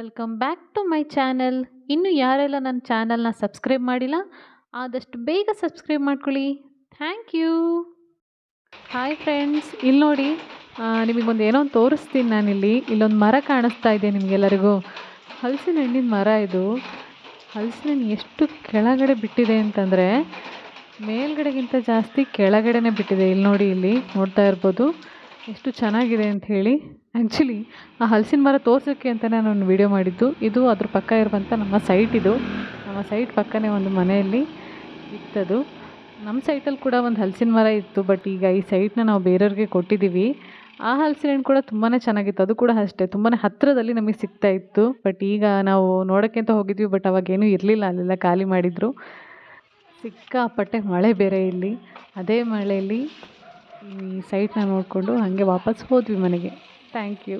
Welcome back to my channel. ಇನ್ನು ಯಾರೆಲ್ಲ ನನ್ನ ಚಾನಲ್ನ ಸಬ್ಸ್ಕ್ರೈಬ್ ಮಾಡಿಲ್ಲ, ಆದಷ್ಟು ಬೇಗ ಸಬ್ಸ್ಕ್ರೈಬ್ ಮಾಡ್ಕೊಳ್ಳಿ. Thank you. ಹಾಯ್ ಫ್ರೆಂಡ್ಸ್ ಇಲ್ಲಿ ನೋಡಿ ನಿಮಗೊಂದು ಏನೋ ಒಂದು ತೋರಿಸ್ತೀನಿ ನಾನಿಲ್ಲಿ. ಇಲ್ಲೊಂದು ಮರ ಕಾಣಿಸ್ತಾ ಇದೆ ನಿಮಗೆಲ್ಲರಿಗೂ. ಹಲಸಿನ ಹಣ್ಣಿನ ಮರ ಇದು. ಹಲಸಿನ ಹಣ್ಣು ಎಷ್ಟು ಕೆಳಗಡೆ ಬಿಟ್ಟಿದೆ ಅಂತಂದರೆ, ಮೇಲ್ಗಡೆಗಿಂತ ಜಾಸ್ತಿ ಕೆಳಗಡೆನೇ ಬಿಟ್ಟಿದೆ. ಇಲ್ಲಿ ನೋಡಿ, ಇಲ್ಲಿ ನೋಡ್ತಾ ಇರ್ಬೋದು. ಎಷ್ಟು ಚೆನ್ನಾಗಿದೆ ಅಂತ ಹೇಳಿ. ಆ್ಯಕ್ಚುಲಿ ಆ ಹಲಸಿನ ಮರ ತೋರ್ಸೋಕ್ಕೆ ಅಂತಲೇ ನಾನು ವಿಡಿಯೋ ಮಾಡಿದ್ದು. ಇದು ಅದ್ರ ಪಕ್ಕ ಇರುವಂಥ ನಮ್ಮ ಸೈಟ್ ಇದು. ನಮ್ಮ ಸೈಟ್ ಪಕ್ಕನೇ ಒಂದು ಮನೆಯಲ್ಲಿ ಇತ್ತದು ನಮ್ಮ ಸೈಟಲ್ಲಿ ಕೂಡ ಒಂದು ಹಲಸಿನ ಮರ ಇತ್ತು ಬಟ್ ಈಗ ಈ ಸೈಟ್ನ ನಾವು ಬೇರೆಯವ್ರಿಗೆ ಕೊಟ್ಟಿದ್ದೀವಿ. ಆ ಹಲಸಿನ ಹಣ್ಣು ಕೂಡ ತುಂಬಾ ಚೆನ್ನಾಗಿತ್ತು. ಅದು ಕೂಡ ಅಷ್ಟೇ. ತುಂಬಾ ಹತ್ತಿರದಲ್ಲಿ ನಮಗೆ ಸಿಗ್ತಾ ಇತ್ತು. ಬಟ್ ಈಗ ನಾವು ನೋಡೋಕ್ಕೆ ಅಂತ ಹೋಗಿದ್ವಿ ಬಟ್ ಅವಾಗೇನೂ ಇರಲಿಲ್ಲ. ಅಲ್ಲೆಲ್ಲ ಖಾಲಿ ಮಾಡಿದರು. ಸಿಕ್ಕಾಪಟ್ಟೆ ಮಳೆ ಬೇರೆ ಇಲ್ಲಿ. ಅದೇ ಮಳೆಯಲ್ಲಿ ಈ ಸೈಟ್ನ ನೋಡಿಕೊಂಡು ಹಾಗೆ ವಾಪಸ್ ಹೋದ್ವಿ ಮನೆಗೆ. Thank you